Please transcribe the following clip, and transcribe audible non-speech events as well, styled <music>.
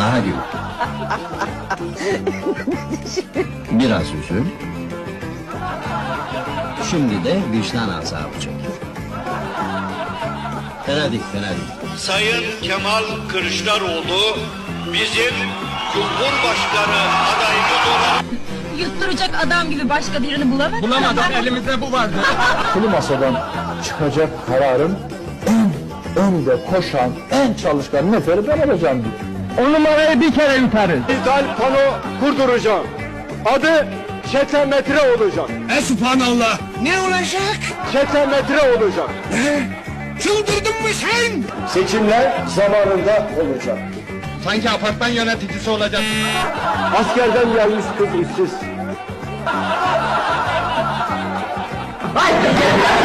Daha gül. Biraz üzül. Şimdi de vicdan azabı çek. Fena değil, fena değil. Sayın Kemal Kılıçdaroğlu bizim Cumhurbaşkanı adayımız olan Yutturacak adam gibi başka birini bulamadım. Bulamadık elimizde bu vardı. Kulu masadan çıkacak kararın en önde koşan, en çalışkan neferi ben olacağım diyor. O numarayı bir kere yutarız. Dijital pano kurduracağım. Adı metre olacak. E subhanallah. Ne olacak? metre olacak. Çıldırdın mı sen? Seçimler zamanında olacak. Sanki apartman yöneticisi olacak. Askerden gelmiş kız işsiz. <laughs>